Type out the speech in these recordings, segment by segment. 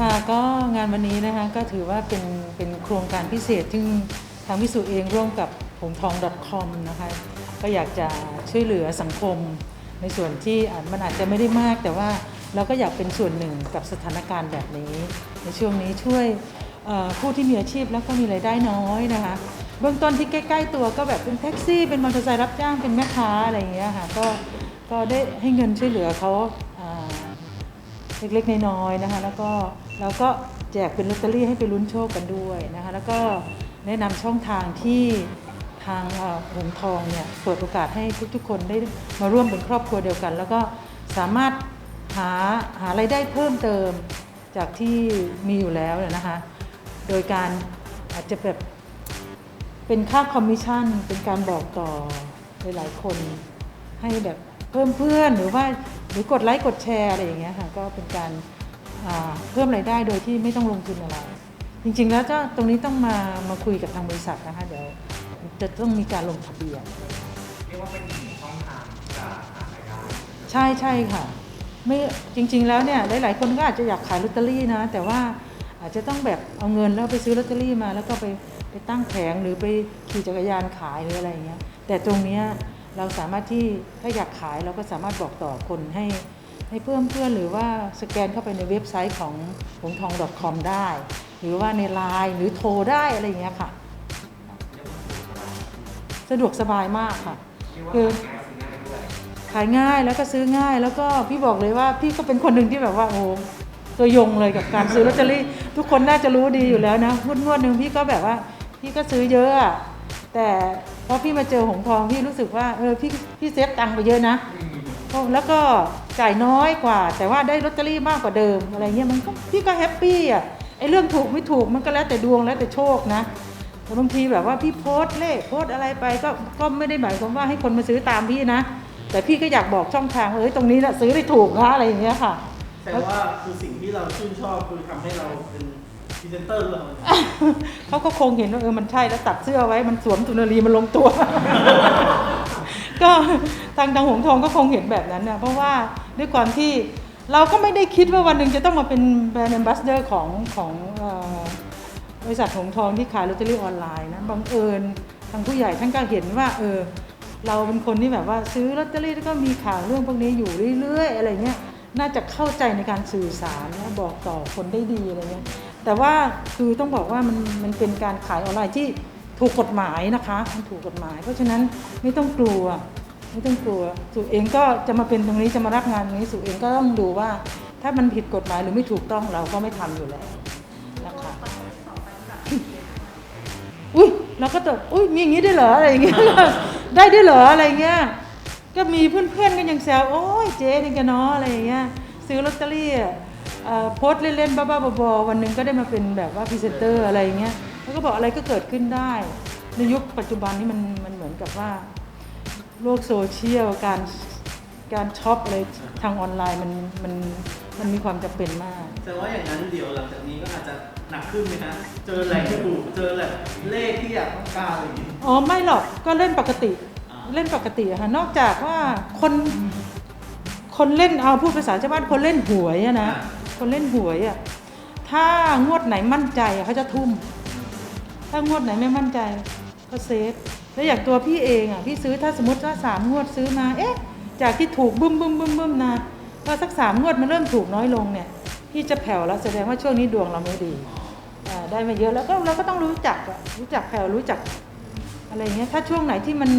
ค่ะก็งานวันนี้นะคะก็ถือว่าเป็นเป็นโครงการพิเศษซึ่งทางวิสุเองร่วมกับหงทอง .com นะคะก็อยากจะช่วยเหลือสังคม ในส่วนที่มันอาจจะไม่ได้มาก แต่ว่าเราก็อยากเป็นส่วนหนึ่งกับสถานการณ์แบบนี้ ในช่วงนี้ช่วยผู้ที่มีอาชีพแล้วก็มีรายได้น้อยนะคะเบื้องต้นที่ใกล้ ๆ ตัวก็แบบเป็นแท็กซี่เป็นมอเตอร์ไซค์รับจ้างเป็นแม่ค้าอะไรอย่างเงี้ยค่ะก็ก็ได้ให้เงินช่วยเหลือเขา เล็กๆน้อยๆนะคะ แล้วก็เราก็แจกเป็นลอตเตอรี่ให้ไปลุ้นโชคกันด้วยนะคะ แล้วก็แนะนำช่องทางที่ทางเอ่อหงทองเนี่ยเปิดโอกาสให้ทุกๆ คนได้มาร่วมเป็นครอบครัวเดียวกัน แล้วก็สามารถหาหารายได้เพิ่มเติมจากที่มีอยู่แล้วนะคะ โดยการอาจจะแบบเป็นค่าคอมมิชชั่น เป็นการบอกต่อหลายๆคนให้แบบเพิ่มเพื่อนหรือว่า หรือกดไลค์กดแชร์อะไรอย่างเงี้ยค่ะก็เป็นการเพิ่มรายได้โดยที่ไม่ต้องลงทุนอะไร จริงๆแล้วจะตรงนี้ต้องมามาคุยกับทางบริษัทนะคะเดี๋ยวจะต้องมีการลงทะเบียนเรียกว่าเป็นอีช่องทางที่จะหารายได้ใช่ใช่ค่ะไม่จริง ๆแล้วเนี่ยหลายๆคนก็อาจจะอยากขายลอตเตอรี่นะ แต่ว่าอาจจะต้องแบบเอาเงินแล้วไปซื้อลอตเตอรี่มา แล้วก็ไปไปตั้งแผงหรือไปขี่จักรยานขายหรืออะไรเงี้ยแต่ตรงเนี้ย เราสามารถที่ถ้าอยากขายเราก็สามารถบอกต่อคนให้ให้เพิ่มเพื่อนหรือว่าสแกนเข้าไปในเว็บไซต์ของหงทอง .com ได้ หรือว่าในไลน์หรือโทรได้อะไรอย่างเงี้ยค่ะ สะดวกสบายมากค่ะคือขายง่ายแล้วก็ซื้อง่ายแล้วก็พี่บอกเลยว่าพี่ก็เป็นคนหนึ่งที่แบบว่าโอ้ตัวยงเลยกับการซื้อลอตเตอรี่ ทุกคนน่าจะรู้ดีอยู่แล้วนะงวดงวดหนึ่งพี่ก็แบบว่า พี่ก็ซื้อเยอะแต่ พอพี่มาเจอหงทองพี่รู้สึกว่าเออพี่พี่เซฟตังค์ไปเยอะนะแล้วก็จ่ายน้อยกว่า แต่ว่าได้ลอตเตอรี่มากกว่าเดิมอะไรเงี้ยมันก็พี่ก็แฮปปี้อะไอ้เรื่องถูกไม่ถูกมันก็แล้วแต่ดวงแล้วแต่โชคนะแต่บางทีแบบว่าพี่โพสต์เลขโพสต์อะไรไปก็ก็ไม่ได้หมายความว่าให้คนมาซื้อตามพี่นะ แต่พี่ก็อยากบอกช่องทางว่าเอ้ยตรงนี้แหละซื้อได้ถูกนะอะไรอย่างเงี้ยค่ะแต่ว่าคือสิ่งที่เราชื่นชอบคือทำให้เราเป็นพ รีเซนเตอร์เราเขาก็คงเห็นว่าเออมันใช่แล้วตัดเสื้อไว้มันสวมสุนารีมันลงตัว ก็ทางทางหงทองก็คงเห็นแบบนั้นนะเพราะว่าด้วยความที่เราก็ไม่ได้คิดว่าวันหนึ่งจะต้องมาเป็นแบรนด์แอมบาสเดอร์ของของบริษัทหงทองที่ขายลอตเตอรี่ออนไลน์นะบังเอิญทางผู้ใหญ่ท่านก็เห็นว่าเออเราเป็นคนที่แบบว่าซื้อลอตเตอรี่แล้วก็มีข่าวเรื่องพวกนี้อยู่เรื่อยๆอะไรเงี้ยน่าจะเข้าใจในการสื่อสารและบอกต่อคนได้ดีอะไรเงี้ย แต่ว่าคือต้องบอกว่ามันมันเป็นการขายออนไลน์ที่ถูกกฎหมายนะคะมันถูกกฎหมาย เพราะฉะนั้นไม่ต้องกลัวไม่ต้องกลัวสุเองก็จะมาเป็นตรงนี้จะมารับงานตรงนี้สุเองก็ต้องดูว่า ถ้ามันผิดกฎหมายหรือไม่ถูกต้องเราก็ไม่ทำอยู่แล้วนะคะอุ้ยเราก็ตกอุ้ยมีอย่างนี้ได้วยเหรออะไรอย่างเงี้ยได้ด้วยเหรออะไรเงี้ยก็มีเพื่อนๆกันยังแซวโอ้ยเจ๊นี่กันเนาะอะไรอย่างเงี้ยซื้อลอตเตอรี่อะ เอ่อโพสต์เล่นๆ บ้าๆ บอๆ วันหนึ่งก็ได้มาเป็นแบบว่าพรีเซนเตอร์อะไรอย่างเงี้ยแล้วก็บอกอะไรก็เกิดขึ้นได้ ในยุคปัจจุบันนี้มันมันเหมือนกับว่า โลกโซเชียลการการช็อปอะไรทางออนไลน์มันมันมันมีความจำเป็นมากแต่ว่าอย่างนั้นเดี๋ยวหลังจากนี้ก็อาจจะหนักขึ้นไหมฮะเจอแหล่งที่ถูกเจอแหล่งเลขที่อยากต้องการอะไรอย่างงี้ อ๋อไม่หรอกก็เล่นปกติอ่า เล่นปกติอะค่ะนอกจากว่าคนคนเล่นเอาพูดภาษาชาวบ้านคนเล่นหวยอะนะ คนเล่นหวยอะถ้างวดไหนมั่นใจอะเขาจะทุ่ม ถ้างวดไหนไม่มั่นใจก็เซฟแล้วอย่างตัวพี่เองอะพี่ซื้อถ้าสมมติว่าสามงวดซื้อมา เอ๊ะ จากที่ถูกบึ้มบึ้มบึ้มบึ้มนะพอสักสามงวดมันเริ่มถูกน้อยลงเนี่ย พี่จะแผ่วแล้วแสดงว่าช่วงนี้ดวงเราไม่ดีอ่าได้มาเยอะแล้วก็เราก็ต้องรู้จักอะรู้จักแผ่วรู้จักอะไรเงี้ยถ้าช่วงไหนที่มัน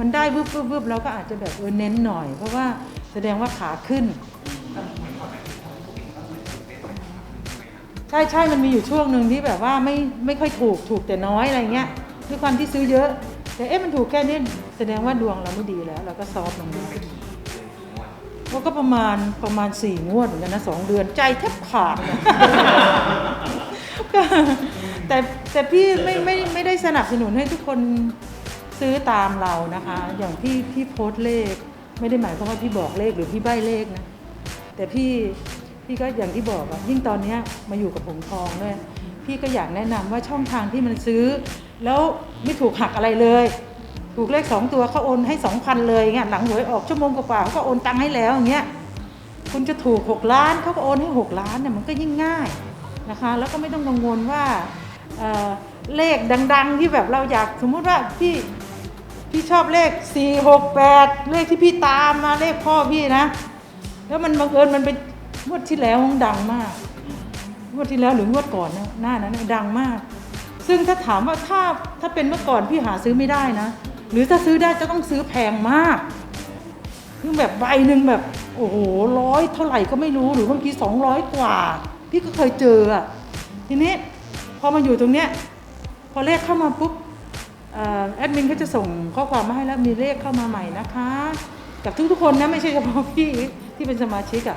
มันได้วืบวืบวืบเราก็อาจจะแบบเออเน้นหน่อย เพราะว่าแสดงว่าขาขึ้น ช่ใช่มันมีอยู่ช่วงหนึ่งที่แบบว่าไม่ไม่ค่อยถูกถูกแต่น้อยอะไรเงี้ยด้วยความที่ซื้อเยอะ แต่เอ๊ะมันถูกแค่นี้แสดงว่าดวงเราไม่ดีแล้ว เราก็ซอฟลงมาก็ประมาณประมาณสี่งวดเหมือนกันนะสองเดือนใจแทบขาดนะก็แต่แต่พี่ไม่ไม่ไม่ได้สนับสนุนให้ทุกคนซื้อตามเรานะคะ อย่างพี่พี่โพสต์เลข ไม่ได้หมายความว่าพี่บอกเลขหรือพี่ใบ้เลขนะแต่พี่ พี่ก็อย่างที่บอกอะยิ่งตอนนี้มาอยู่กับผงทองด้วยพี่ก็อยากแนะนำว่าช่องทางที่มันซื้อ แล้วไม่ถูกหักอะไรเลย ถูกเลขสองตัวเขาโอนให้สองพันเลยเงี้ยหลังหวยออกชั่วโมงกว่าเขาก็โอนตังค์ให้แล้วอย่างเงี้ยคุณจะถูกหกล้านเขาก็โอนให้หกล้านเนี่ยมันก็ยิ่งง่ายนะคะแล้วก็ไม่ต้องกังวลว่าเเลขดัง ๆ ที่แบบเราอยากสมมุติว่าพี่พี่ชอบเลข 4 6 8 เลขที่พี่ตามมาเลขพ่อพี่นะ แล้วมันบังเอิญมันเป็น งวดที่แล้วมันดังมากงวดที่แล้วหรืองวดก่อนนะหน้านั้นดังมาก ซึ่งถ้าถามว่าถ้าถ้าเป็นเมื่อก่อนพี่หาซื้อไม่ได้นะ หรือถ้าซื้อได้จะต้องซื้อแพงมากคือแบบใบหนึ่งแบบโอ้โหร้อยเท่าไหร่ก็ไม่รู้หรือบางทีสองร้อยกว่า พี่ก็เคยเจออะทีนี้พอมาอยู่ตรงเนี้ยพอเลขเข้ามาปุ๊บอแอดมินก็จะส่งข้อความมาให้แล้วมีเลขเข้ามาใหม่นะคะกับทุกๆคนนะไม่ใช่เฉพาะพี่ที่เป็นสมาชิกอะ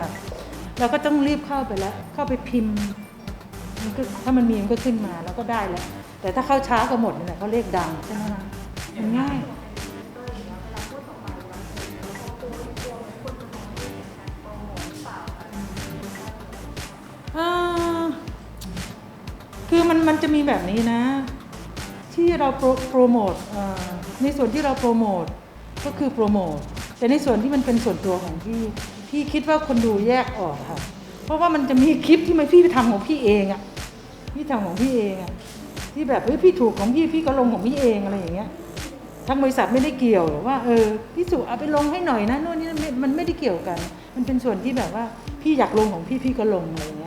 เราก็ต้องรีบเข้าไปแล้ว เข้าไปพิมพ์มันก็ถ้ามันมีมันก็ขึ้นมาแล้วก็ได้แล้ว แต่ถ้าเข้าช้าก็หมดนี่แหละเขาเลขดังใช่ไหมคะมันง่าย คือมันมันจะมีแบบนี้นะ ที่เราโปรโปรโมทในส่วนที่เราโปรโมทก็คือโปรโมทแต่ในส่วนที่มันเป็นส่วนตัวของพี่ พี่คิดว่าคนดูแยกออกค่ะ เพราะว่ามันจะมีคลิปที่มันพี่ไปทำของพี่เองอะพี่ทำของพี่เองอะที่แบบเฮ้ยพี่ถูกของพี่พี่ก็ลงของพี่เองอะไรอย่างเงี้ยทางบริษัทไม่ได้เกี่ยวหรอว่าเออพี่สุเอาไปลงให้หน่อยนะนู่นนี่มันไม่ได้เกี่ยวกัน มันเป็นส่วนที่แบบว่าพี่อยากลงของพี่พี่ก็ลงอะไรอย่างเงี้ย